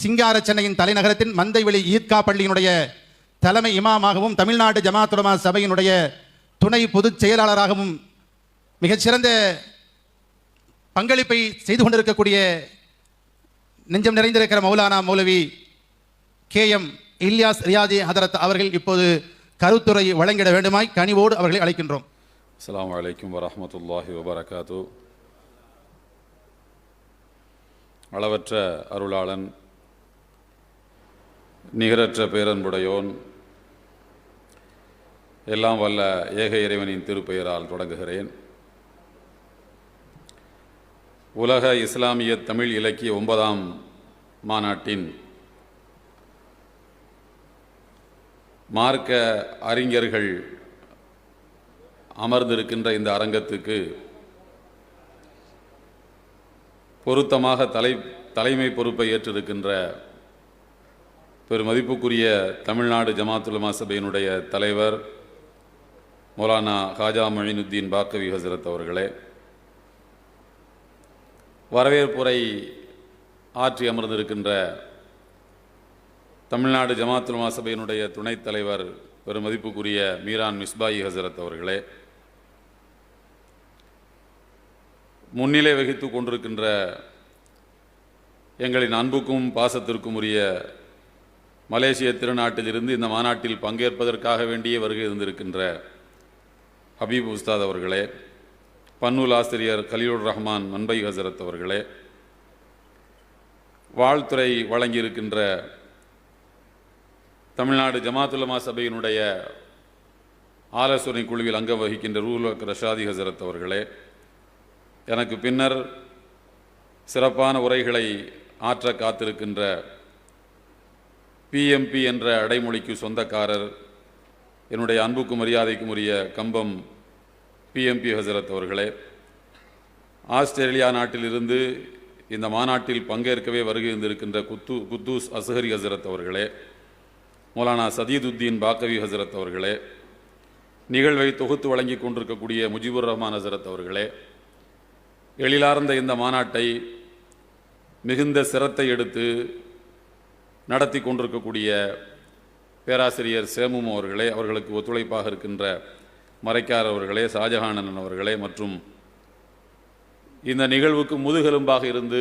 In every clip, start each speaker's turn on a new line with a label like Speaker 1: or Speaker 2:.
Speaker 1: சிங்கார சென்னையின் தலைநகரத்தின் மந்தைவெளி ஈத்கா பள்ளியினுடைய தலைமை இமாமாகவும் தமிழ்நாடு ஜமாத்துலமா சபையினுடைய துணை பொதுச் செயலாளராகவும் மிகச்சிறந்த பங்களிப்பை செய்து கொண்டிருக்கக்கூடிய நெஞ்சம் நிறைந்திருக்கிற மௌலானா மௌலவி கே எம் இல்யாஸ் ரியாஜி ஹதரத் அவர்கள் இப்போது கருத்துரை வழங்கிட வேண்டுமாய் கனிவோடு அவர்களை அழைக்கின்றோம்.
Speaker 2: அஸ்லாம் அலைக்கும் வரமத்துல்லாஹி வபரகாத்து. அளவற்ற அருளாளன் நிகரற்ற பேரன்புடையோன். எல்லாம் வல்ல ஏக இறைவனின் திருப்பெயரால் தொடங்குகிறேன். உலக இஸ்லாமிய தமிழ் இலக்கிய ஒன்பதாம் மாநாட்டின் மார்க்க அறிஞர்கள் அமர்ந்திருக்கின்ற இந்த அரங்கத்துக்கு பொருத்தமாக தலை தலைமை பொறுப்பை ஏற்றிருக்கின்ற பெருமதிப்புக்குரிய தமிழ்நாடு ஜமாத்துலமா சபையினுடைய தலைவர் மௌலானா ஹாஜா மொயினுத்தீன் பாக்கவி ஹசரத் அவர்களே வரவேற்புரை ஆற்றி அமர்ந்திருக்கின்ற தமிழ்நாடு ஜமாத்துலமா சபையினுடைய துணைத் தலைவர் பெருமதிப்புக்குரிய மீரான் மிஸ்பாயி ஹசரத் அவர்களே முன்னிலை வகித்து கொண்டிருக்கின்ற எங்களின் அன்புக்கும் பாசத்திற்கும் உரிய மலேசிய திருநாட்டிலிருந்து இந்த மாநாட்டில் பங்கேற்பதற்காக வேண்டியே வருகை இருந்திருக்கின்ற ஹபீப் உஸ்தாத் அவர்களே பன்னூல் ஆசிரியர் கலீலுர் ரஹ்மான் மன்பை ஹசரத் அவர்களே வாழ்த்துறை வழங்கியிருக்கின்ற தமிழ்நாடு ஜமாத்துலமா சபையினுடைய ஆலோசனை குழுவில் அங்கம் வகிக்கின்ற ரூலக் ரஷாதி ஹசரத் அவர்களே எனக்கு பின்னர் சிறப்பான உரைகளை ஆற்ற காத்திருக்கின்ற பிஎம்பி என்ற அடைமொழிக்கு சொந்தக்காரர் என்னுடைய அன்புக்கும் மரியாதைக்கும் உரிய கம்பம் பிஎம்பி ஹசரத் அவர்களே. ஆஸ்திரேலியா நாட்டிலிருந்து இந்த மாநாட்டில் பங்கேற்கவே வருகின்றிருக்கின்ற குத்து குத்தூஸ் அசஹரி ஹசரத் அவர்களே மௌலானா சதீதுத்தீன் பாக்கவி ஹசரத் அவர்களே நிகழ்வை தொகுத்து வழங்கி கொண்டிருக்கக்கூடிய முஜிபுர் ரஹ்மான் ஹசரத் அவர்களே எழிலார்ந்த இந்த மாநாட்டை மிகுந்த சிரத்தை எடுத்து நடத்தி கொண்டிருக்கக்கூடிய பேராசிரியர் சேமும் அவர்களே அவர்களுக்கு ஒத்துழைப்பாக இருக்கின்ற மறைக்கார் அவர்களே ஷாஜஹானன் அவர்களே மற்றும் இந்த நிகழ்வுக்கு முதுகெலும்பாக இருந்து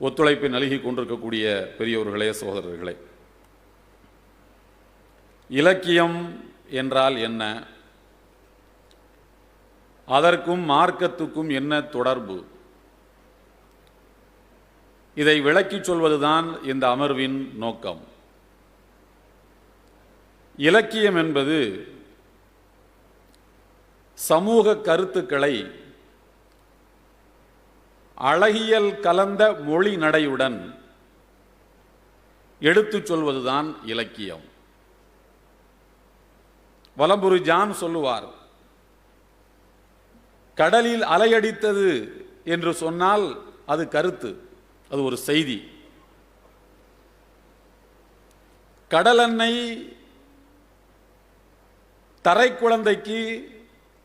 Speaker 2: ஒத்துழைப்பை நல்கி கொண்டிருக்கக்கூடிய பெரியவர்களே சகோதரர்களே. இலக்கியம் என்றால் என்ன? அதற்கும் மார்க்கத்துக்கும் என்ன தொடர்பு? இதை விளக்கிச் சொல்வதுதான் இந்த அமர்வின் நோக்கம். இலக்கியம் என்பது சமூக கருத்துக்களை அழகியல் கலந்த மொழி நடையுடன் எடுத்துச் சொல்வதுதான் இலக்கியம். வலம்புரி ஜான் சொல்லுவார் கடலில் அலையடித்தது என்று சொன்னால் அது கருத்து. அது ஒரு செய்தி. கடலெண்ணெய் தரை குழந்தைக்கு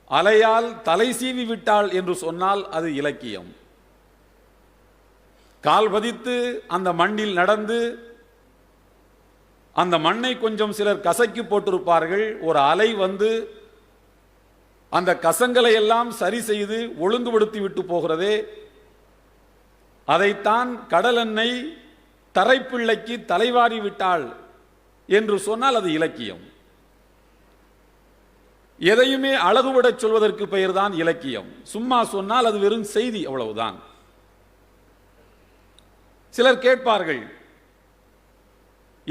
Speaker 2: அலையால் தலை சீவி விட்டாள் என்று சொன்னால் அது இலக்கியம். கால் பதித்து அந்த மண்ணில் நடந்து அந்த மண்ணை கொஞ்சம் சிலர் கசக்கி போட்டிருப்பார்கள். ஒரு அலை வந்து அந்த கசங்களை எல்லாம் சரி செய்து ஒழுங்குபடுத்தி விட்டு போகிறதே அதைத்தான் கடலெண்ணெய் தரைப்பிள்ளைக்கு தலைவாரி விட்டாள் என்று சொன்னால் அது இலக்கியம். எதையுமே அழகுபடச் சொல்வதற்கு பெயர்தான் இலக்கியம். சும்மா சொன்னால் அது வெறும் செய்தி அவ்வளவுதான். சிலர் கேட்பார்கள்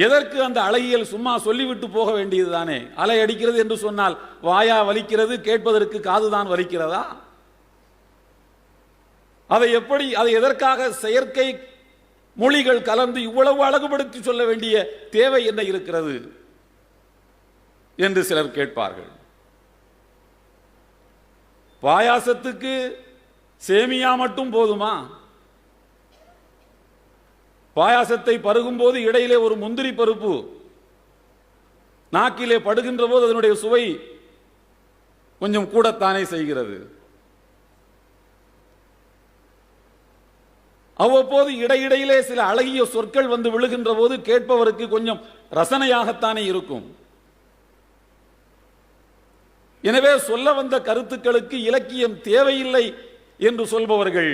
Speaker 2: எதற்கு அந்த அழகியல் சும்மா சொல்லிவிட்டு போக வேண்டியதுதானே? அலை அடிக்கிறது என்று சொன்னால் வாயா வலிக்கிறது கேட்பதற்கு காதுதான் வலிக்கிறதா? அதை எப்படி அதை எதற்காக செயற்கை மொழிகள் கலந்து இவ்வளவு அழகுபடுத்தி சொல்ல வேண்டிய தேவை என்ன இருக்கிறது? என்று சிலர் கேட்பார்கள். பாயாசத்துக்கு சேமியா மட்டும் போதுமா? பாயாசத்தை பருகும்போது இடையிலே ஒரு முந்திரி பருப்பு நாக்கிலே படுகின்ற போது அதனுடைய சுவை கொஞ்சம் கூடத்தானே செய்கிறது. அவ்வப்போது இடையிடையிலே சில அழகிய சொற்கள் வந்து விழுகின்ற போது கேட்பவருக்கு கொஞ்சம் ரசனையாகத்தானே இருக்கும். எனவே சொல்ல வந்த கருத்துக்களுக்கு இலக்கியம் தேவையில்லை என்று சொல்பவர்கள்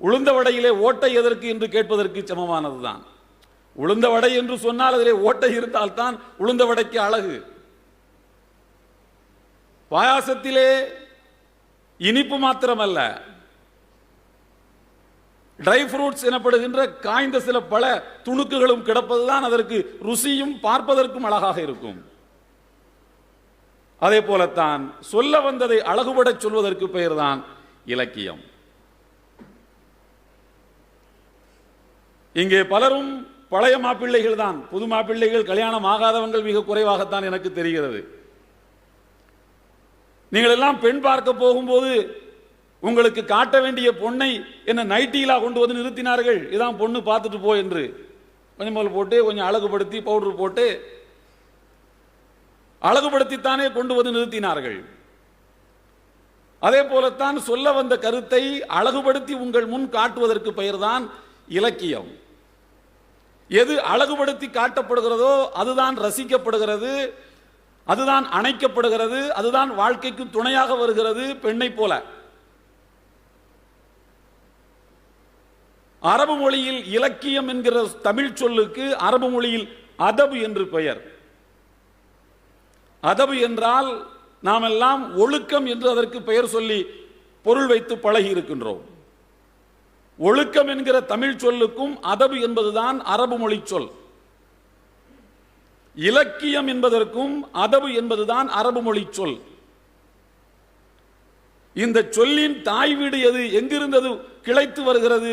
Speaker 2: உளுந்த வடையிலே ஓட்டை எதற்கு என்று கேட்பதற்கு சமமானதுதான். உளுந்த வடை என்று சொன்னால் அதிலே ஓட்டை இருந்தால்தான் உளுந்த வடைக்கு அழகு. பாயாசத்திலே இனிப்பு மாத்திரமல்ல ட்ரை ஃப்ரூட்ஸ் எனப்படுகின்ற காய்ந்த சில பல துணுக்குகளும் கிடப்பதுதான் அதற்கு ருசியும் பார்ப்பதற்கும் அழகாக இருக்கும். அதே போலத்தான் சொல்ல வந்ததை அழகுபடச் சொல்வதற்கு பெயர்தான் இலக்கியம். இங்கே பலரும் பழைய மாப்பிள்ளைகள் தான் புது மாப்பிள்ளைகள் கல்யாணம் ஆகாதவங்கள் மிக குறைவாகத்தான் எனக்கு தெரிகிறது. நீங்கள் எல்லாம் பெண் பார்க்க போகும்போது உங்களுக்கு காட்ட வேண்டிய பொண்ணை என்ன நைட்டிலா கொண்டு வந்து நிறுத்தினார்கள். இதான் பொண்ணு பார்த்துட்டு போ என்று. கொஞ்சம் முதல் போட்டு கொஞ்சம் அழகுபடுத்தி பவுடர் போட்டு அழகுபடுத்தித்தானே கொண்டு வந்து நிறுத்தினார்கள். அதே போலத்தான் சொல்ல வந்த கருத்தை அழகுபடுத்தி உங்கள் முன் காட்டுவதற்கு பெயர்தான் இலக்கியம். எது அழகுபடுத்தி காட்டப்படுகிறதோ அதுதான் ரசிக்கப்படுகிறது அதுதான் அணைக்கப்படுகிறது அதுதான் வாழ்க்கைக்கு துணையாக வருகிறது பெண்ணை போல. அரபு மொழியில் இலக்கியம் என்கிற தமிழ் சொல்லுக்கு அரபு மொழியில் அதபு என்று பெயர். அதபு என்றால் நாம் எல்லாம் ஒழுக்கம் என்று அதற்கு பெயர் சொல்லி பொருள் வைத்து பழகி இருக்கின்றோம். ஒழுக்கம் என்கிற தமிழ் சொல்லுக்கும் அதபு என்பதுதான் அரபு மொழி சொல். இலக்கியம் என்பதற்கும் அதபு என்பதுதான் அரபு மொழி சொல். இந்த சொல்லின் தாய் வீடு எது? எங்கிருந்தது கிளைத்து வருகிறது?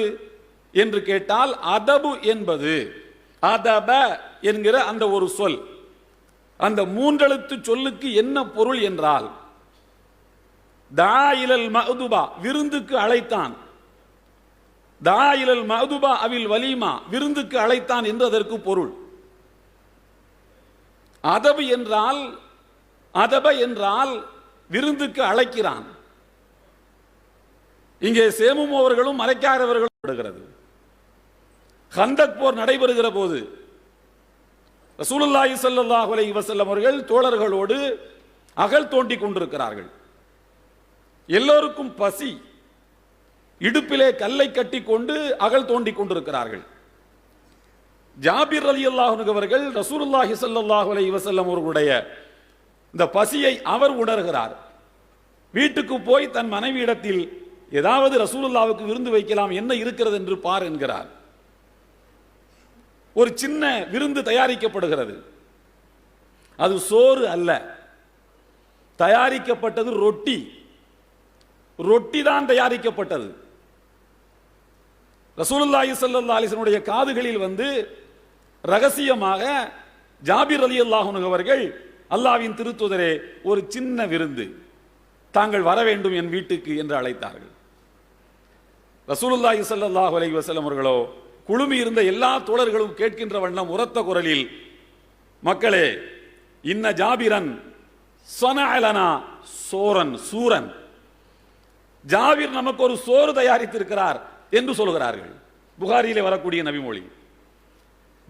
Speaker 2: என்று கேட்டால் அதபு என்பது அதப என்கிற அந்த ஒரு சொல். அந்த மூன்றெழுத்து சொல்லுக்கு என்ன பொருள் என்றால் தாயிலல் மதுபா விருந்துக்கு அழைத்தான். தாயிலல் மதுபா அவில் வலிமா விருந்துக்கு அழைத்தான் என்று அதற்கு பொருள். அதபு என்றால் அதப என்றால் விருந்துக்கு அழைக்கிறான். இங்கே சேமும் அவர்களும் மறைக்காதவர்களும் விடுகிறது ஹந்தக் போர் நடைபெறுகிற போது ரசூலுல்லாஹி சல்லாஹ் அலை வசல்லம் அவர்கள் தோழர்களோடு அகல் தோண்டி கொண்டிருக்கிறார்கள். எல்லோருக்கும் பசி இடுப்பிலே கல்லை கட்டி கொண்டு அகல் தோண்டி கொண்டிருக்கிறார்கள். ஜாபிர் அலி அவர்கள் ரசூலுல்லாஹி சல்லாஹ் அலை வசல்லம் அவர்களுடைய இந்த பசியை அவர் உணர்கிறார். வீட்டுக்கு போய் தன் மனைவியிடத்தில் ஏதாவது ரசூலுல்லாவுக்கு விருந்து வைக்கலாம் என்ன இருக்கிறது என்று பார் என்கிறார். ஒரு சின்ன விருந்து தயாரிக்கப்படுகிறது. அது சோறு அல்ல. தயாரிக்கப்பட்டது ரொட்டி. ரொட்டி தான் தயாரிக்கப்பட்டது. ரசூலுல்லாஹி சல்லா அலிசனுடைய காதுகளில் வந்து ரகசியமாக ஜாபிர் அலி அல்லாஹுனு அவர்கள் அல்லாவின் திருத்துதரே ஒரு சின்ன விருந்து தாங்கள் வர வேண்டும் என் வீட்டுக்கு என்று அழைத்தார்கள். ரசூலுல்லாஹி ஸல்லல்லாஹு அலி வசலம் அவர்களோ குழுமி இருந்த எல்லா தோழர்களும் கேட்கின்ற வண்ணம் உரத்த குரலில் மக்களே இன்ன ஜாபிரன் சொனலனா சோரன் சூரன். ஜாவிர் நமக்கு ஒரு சோறு தயாரித்திருக்கிறார் என்று சொல்கிறார்கள். புகாரியிலே வரக்கூடிய நபிமொழி.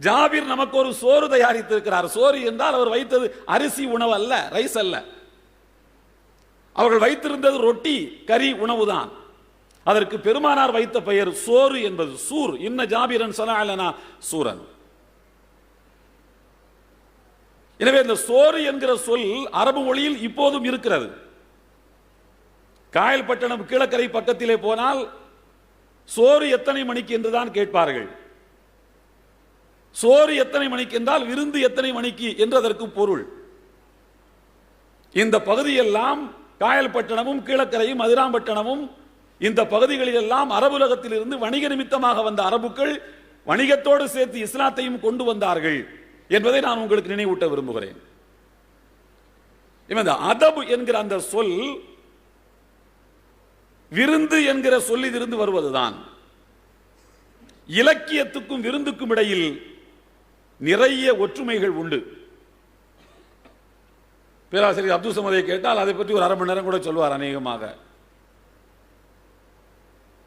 Speaker 2: ஜாபிர் நமக்கு ஒரு சோறு தயாரித்திருக்கிறார். சோறு என்றால் அவர் வைத்தது அரிசி உணவு அல்ல ரைஸ் அல்ல. அவர்கள் வைத்திருந்தது ரொட்டி கறி உணவுதான். அதற்கு பெருமானார் வைத்த பெயர் சோறு என்பது சூர். இன்ன ஜாபிரன் சலாலனா சூரன். எனவே இந்த சோறு என்கிற சொல் அரபு மொழியில் இப்போதும் இருக்கிறது. காயல்பட்டணம் கீழக்கரை பக்கத்திலே போனால் சோறு எத்தனை மணிக்கு என்றுதான் கேட்பார்கள். சோறு எத்தனை மணிக்கு என்றால் விருந்து எத்தனை மணிக்கு என்று அதற்கு பொருள். இந்த பகுதியெல்லாம் காயல்பட்டணமும் கீழக்கரையும் அதிராம்பட்டணமும் இந்த பகுதிகளில் எல்லாம் அரபுலகத்தில் இருந்து வணிக நிமித்தமாக வந்த அரபுக்கள் வணிகத்தோடு சேர்த்து இஸ்லாத்தையும் கொண்டு வந்தார்கள் என்பதை நான் உங்களுக்கு நினைவூட்ட விரும்புகிறேன். இந்த அதபு என்கிற அந்த சொல் விருந்து என்கிற சொல்லிலிருந்து வருவதுதான். இலக்கியத்துக்கும் விருந்துக்கும் இடையில் நிறைய ஒற்றுமைகள் உண்டு. பேராசிரியர் அப்துல் சமதை கேட்டால் அதை பற்றி ஒரு அரை மணி நேரம் கூட சொல்வார் அநேகமாக.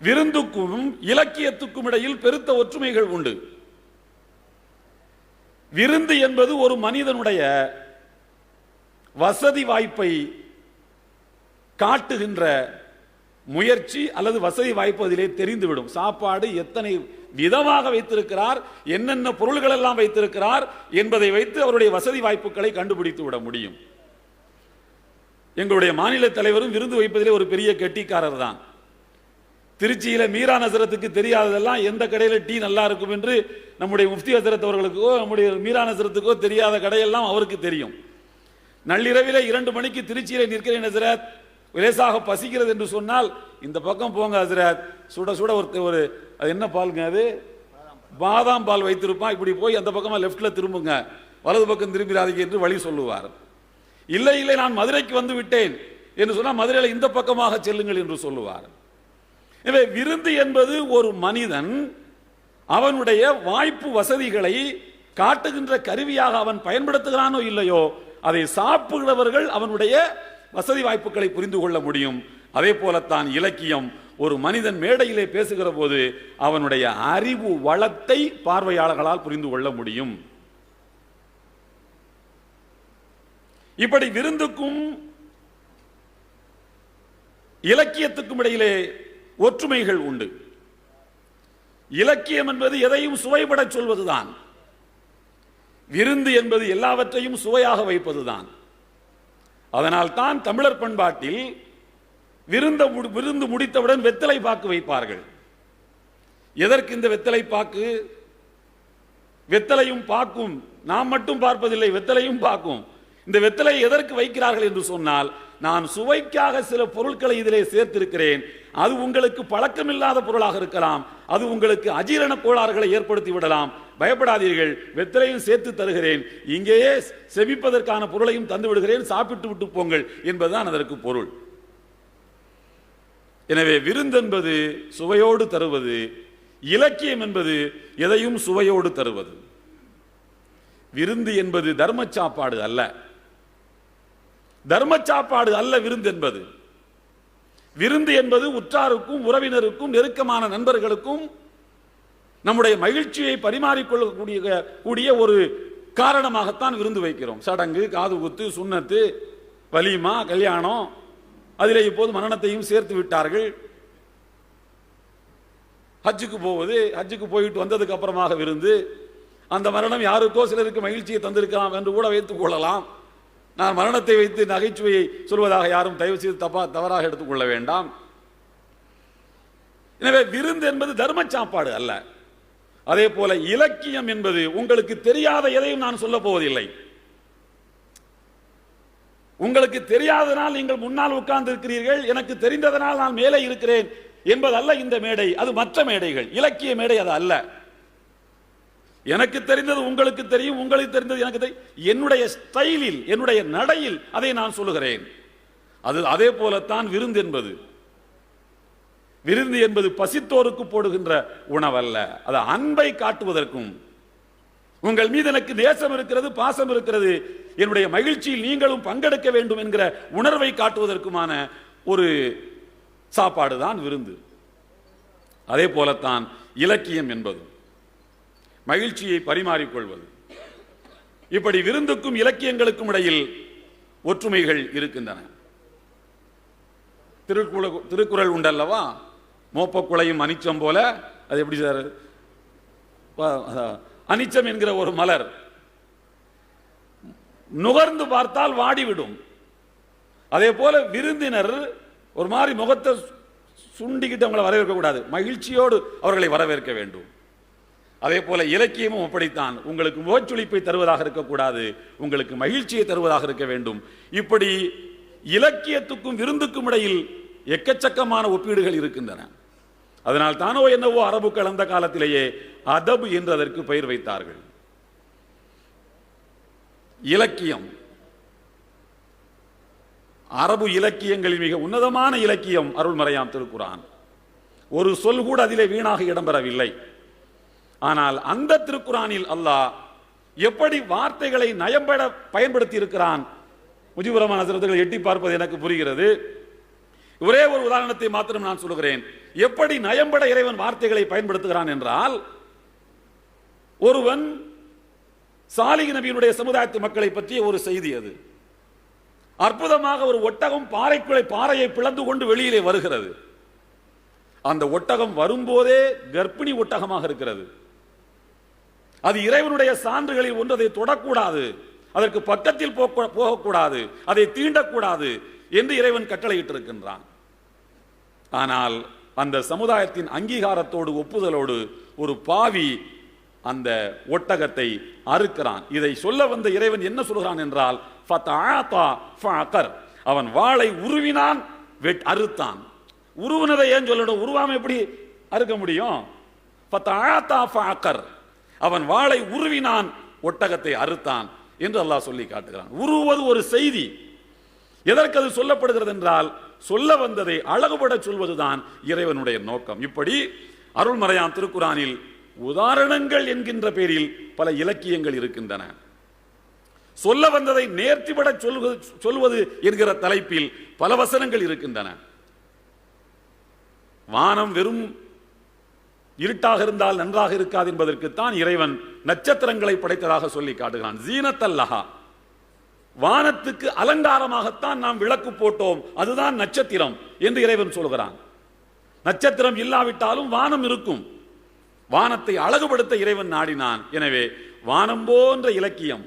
Speaker 2: விருந்துக்கும் இலக்கியத்துக்கும் இடையில் பெருத்த ஒற்றுமைகள் உண்டு. விருந்து என்பது ஒரு மனிதனுடைய வசதி வாய்ப்பை காட்டுகின்ற முயற்சி அல்லது வசதி வாய்ப்பு அதிலே தெரிந்துவிடும். சாப்பாடு எத்தனை விதமாக வைத்திருக்கிறார் என்னென்ன பொருள்கள் எல்லாம் வைத்திருக்கிறார் என்பதை வைத்து அவருடைய வசதி வாய்ப்புகளை கண்டுபிடித்து விட முடியும். எங்களுடைய மாநில தலைவரும் விருந்து வைப்பதிலே ஒரு பெரிய கெட்டிக்காரர் தான் திருச்சியில் மீரா நசரத்துக்கு தெரியாததெல்லாம் எந்த கடையில் டீ நல்லா இருக்கும் என்று நம்முடைய முஃப்தி ஹசரத் அவர்களுக்கோ நம்முடைய மீரா நசரத்துக்கோ தெரியாத கடையெல்லாம் அவருக்கு தெரியும். நள்ளிரவில் இரண்டு மணிக்கு திருச்சியில் நிற்கிறேன் ஹசரத். லேசாக பசிக்கிறது என்று சொன்னால் இந்த பக்கம் போங்க ஹசரத். சுட சுட ஒரு ஒரு அது என்ன பாலுங்க அது? பாதாம் பால் வைத்திருப்பான். இப்படி போய் அந்த பக்கமாக லெஃப்டில் திரும்புங்க. வலது பக்கம் திரும்பிடாதீங்க என்று வழி சொல்லுவார். இல்லை இல்லை நான் மதுரைக்கு வந்து விட்டேன். என்று சொன்னால் மதுரையில் இந்த பக்கமாக செல்லுங்கள் என்று சொல்லுவார். எனவே விருந்து என்பது ஒரு மனிதன் அவனுடைய வாய்ப்பு வசதிகளை காட்டுகின்ற கருவியாக அவன் பயன்படுத்துகிறானோ இல்லையோ அதை சாப்பிடுகிறவர்கள் அவனுடைய வசதி வாய்ப்புகளை புரிந்து கொள்ள முடியும். அதே போலத்தான் இலக்கியம் ஒரு மனிதன் மேடையிலே பேசுகிற போது அவனுடைய அறிவு வளத்தை பார்வையாளர்களால் புரிந்து கொள்ள முடியும். இப்படி விருந்துக்கும் இலக்கியத்துக்கும் இடையிலே ஒற்றுமைகள் உண்டு. இலக்கியம் என்பது எதையும் சுவைபட சொல்வதுதான். விருந்து என்பது எல்லாவற்றையும் சுவையாக வைப்பதுதான். அதனால் தான் தமிழர் பண்பாட்டில் விருந்த விருந்து முடித்தவுடன் வெத்தலை பாக்கு வைப்பார்கள். எதற்கு இந்த வெத்தலை பாக்கு? வெத்தலையும் பாக்கும். நாம் மட்டும் பார்ப்பதில்லை வெத்தலையும் பாக்கும். இந்த வெத்தலை எதற்கு வைக்கிறார்கள் என்று சொன்னால் நான் சுவைக்காக சில பொருட்களை இதிலே சேர்த்திருக்கிறேன். அது உங்களுக்கு பழக்கமில்லாத பொருளாக இருக்கலாம். அது உங்களுக்கு அஜீரண கோளாறுகளை ஏற்படுத்தி விடலாம். பயப்படாதீர்கள். வெத்தலையும் சேர்த்து தருகிறேன். இங்கேயே செவிப்பதற்கான பொருளையும் தந்து விடுகிறேன். சாப்பிட்டு விட்டு போங்கள் என்பதுதான் அதற்கு பொருள். எனவே விருந்தென்பது சுவையோடு தருவது இலக்கியம் என்பது எதையும் சுவையோடு தருவது. விருந்து என்பது தர்ம சாப்பாடு அல்ல. தர்ம சாப்பாடு அல்ல விருந்து என்பது. விருந்து என்பது உற்றாருக்கும் உறவினருக்கும் நெருக்கமான நண்பர்களுக்கும் நம்முடைய மகிழ்ச்சியை பரிமாறிக்கொள்ளக்கூடிய கூடிய ஒரு காரணமாகத்தான் விருந்து வைக்கிறோம். சடங்கு காது குத்து சுண்ணத்து வலிமா கல்யாணம் அதில் இப்போது மரணத்தையும் சேர்த்து விட்டார்கள். ஹஜ்ஜுக்கு போவது ஹஜ்ஜுக்கு போயிட்டு வந்ததுக்கு அப்புறமாக விருந்து அந்த மரணம் யாருக்கோ சிலருக்கு மகிழ்ச்சியை தந்திருக்கலாம் என்று கூட வைத்துக் கொள்ளலாம். நான் மரணத்தை வைத்து நகைச்சுவையை சொல்வதாக யாரும் தயவு செய்து தப்பா தவறாக எடுத்துக்கொள்ள வேண்டாம். எனவே விருந்து என்பது தர்ம சாப்பாடு அல்ல. அதே போல இலக்கியம் என்பது உங்களுக்கு தெரியாத எதையும் நான் சொல்ல போவதில்லை. உங்களுக்கு தெரியாதனால் நீங்கள் முன்னால் உட்கார்ந்து இருக்கிறீர்கள் எனக்கு தெரிந்ததனால் நான் மேலே இருக்கிறேன் என்பதல்ல இந்த மேடை அது மற்ற மேடைகள். இலக்கிய மேடை அது அல்ல. எனக்கு தெரிந்தது உங்களுக்கு தெரியும் உங்களுக்கு தெரிந்தது எனக்கு தெரியும். என்னுடைய ஸ்டைலில் என்னுடைய நடையில் அதை நான் சொல்லுகிறேன். அது அதே போலத்தான் விருந்து என்பது. விருந்து என்பது பசித்தோருக்கு போடுகின்ற உணவல்ல. அது அன்பை காட்டுவதற்கும். உங்கள் மீது எனக்கு தேசம் இருக்கிறது பாசம் இருக்கிறது. என்னுடைய மகிழ்ச்சியில் நீங்களும் பங்கெடுக்க வேண்டும் என்கிற உணர்வை காட்டுவதற்குமான ஒரு சாப்பாடு தான் விருந்து. அதே போலத்தான் இலக்கியம் என்பதும். மகிழ்ச்சியை பரிமாறிக்கொள்வது. இப்படி விருந்துக்கும் இலக்கியங்களுக்கும் இடையில் ஒற்றுமைகள் இருக்கின்றன. திருக்குறள் திருக்குறள் உண்டல்லவா மோப்பக்குளையும் அனிச்சம் போல அது எப்படி சார்? அனிச்சம் என்கிற ஒரு மலர். நுகர்ந்து பார்த்தால் வாடிவிடும். அதே போல விருந்தினர் ஒரு மாதிரி முகத்தை சுண்டிக்கிட்டு அவங்களை வரவேற்க கூடாது மகிழ்ச்சியோடு அவர்களை வரவேற்க வேண்டும். அதே போல இலக்கியமும் அப்படித்தான். உங்களுக்கு முகச்சுளிப்பை தருவதாக இருக்கக்கூடாது உங்களுக்கு மகிழ்ச்சியை தருவதாக இருக்க வேண்டும். இப்படி இலக்கியத்துக்கும் விருந்துக்கும் இடையில் எக்கச்சக்கமான ஒப்பீடுகள் இருக்கின்றன. அதனால் தானோ என்னவோ அரபுக்கள் அந்த காலத்திலேயே அதபு என்று அதற்கு பெயர் வைத்தார்கள். இலக்கியம். அரபு இலக்கியங்களில் மிக உன்னதமான இலக்கியம் அருள்மறையாம் திருக்குறான். ஒரு சொல் கூட அதிலே வீணாக இடம்பெறவில்லை. ஆனால் அந்த திருக்குறானில் அல்லாஹ் எப்படி வார்த்தைகளை நயம்பட பயன்படுத்தி இருக்கிறான் முஜிபுரமான ரஹ்மான் எட்டி பார்ப்பது எனக்கு புரிகிறது. ஒரே ஒரு உதாரணத்தை மாத்திரம் நான் சொல்கிறேன் எப்படி நயம்பட இறைவன் வார்த்தைகளை பயன்படுத்துகிறான் என்றால் ஒருவன் சாலிக நபியினுடைய சமுதாயத்து மக்களை பற்றிய ஒரு செய்தி அது. அற்புதமாக ஒரு ஒட்டகம் பாறைக்குள்ளே பாறையை பிளந்து கொண்டு வெளியிலே வருகிறது. அந்த ஒட்டகம் வரும்போதே கர்ப்பிணி ஒட்டகமாக இருக்கிறது. அது இறைவனுடைய சான்றுகளில் ஒன்று அதை தொடக்கூடாது. அதற்கு பக்கத்தில் போக- போகக்கூடாது. அதை தீண்டக்கூடாது என்று இறைவன் கட்டளையிட்டிருக்கின்றான். ஆனால் அந்த சமுதாயத்தின் அங்கீகாரத்தோடு ஒப்புதலோடு ஒரு பாவி அந்த ஒட்டகத்தை அறுக்கிறான். இதை சொல்ல வந்த இறைவன் என்ன சொல்கிறான் என்றால் அவன் வாளை உருவினான் வெட் அறுத்தான். உருவினதை ஏன் சொல்லணும்? உருவாம எப்படி அறுக்க முடியும்? அவன் வாளை உருவினான் ஒட்டகத்தை அறுத்தான் என்று அல்லாஹ் சொல்லி காட்டுகிறான். உருவது ஒரு செய்தி. எதற்கு அது சொல்லப்படுகிறது என்றால் சொல்ல வந்ததை அழகுபட சொல்வதுதான் இறைவனுடைய நோக்கம். இப்படி அருள்மறையான் திருக்குறானில் உதாரணங்கள் என்கின்ற பேரில் பல இலக்கியங்கள் இருக்கின்றன. சொல்ல வந்ததை நேர்த்திபட சொல்வது சொல்வது என்கிற தலைப்பில் பல வசனங்கள் இருக்கின்றன. வானம் வெறும் இருட்டாக இருந்தால் நன்றாக இருக்காது என்பதற்குத்தான் இறைவன் நட்சத்திரங்களை படைத்ததாக சொல்லி காட்டுகிறான். ஜீனத்தல்லஹா. வானத்துக்கு அலங்காரமாகத்தான் நாம் விளக்கு போட்டோம். அதுதான் நட்சத்திரம் என்று இறைவன் சொல்கிறான். நட்சத்திரம் இல்லாவிட்டாலும் வானம் இருக்கும். வானத்தை அழகுபடுத்த இறைவன் நாடினான். எனவே வானம் போன்ற இலக்கியம்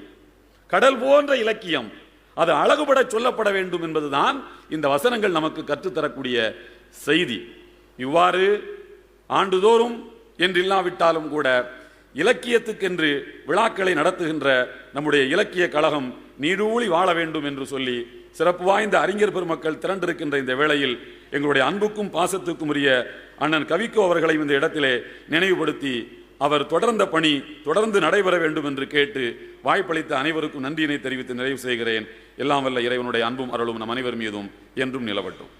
Speaker 2: கடல் போன்ற இலக்கியம் அது அழகுபட சொல்லப்பட வேண்டும் என்பதுதான் இந்த வசனங்கள் நமக்கு கற்றுத்தரக்கூடிய செய்தி. இவ்வாறு ஆண்டுதோறும் என்றில்லாவிட்டாலும் கூட இலக்கியத்துக்கென்று விழாக்களை நடத்துகின்ற நம்முடைய இலக்கிய கழகம் நீடூழி வாழ வேண்டும் என்று சொல்லி சிறப்பு வாய்ந்த அறிஞர் பெருமக்கள் திரண்டிருக்கின்ற இந்த வேளையில் எங்களுடைய அன்புக்கும் பாசத்துக்கும் உரிய அண்ணன் கவிக்கோ அவர்களையும் இந்த இடத்திலே நினைவுபடுத்தி அவர் தொடர்ந்த பணி தொடர்ந்து நடைபெற வேண்டும் என்று கேட்டு வாய்ப்பளித்த அனைவருக்கும் நன்றியினை தெரிவித்து நிறைவு செய்கிறேன். எல்லாம் வல்ல இறைவனுடைய அன்பும் அருளும் நம் அனைவர் மீதும் என்றும் நிலவட்டும்.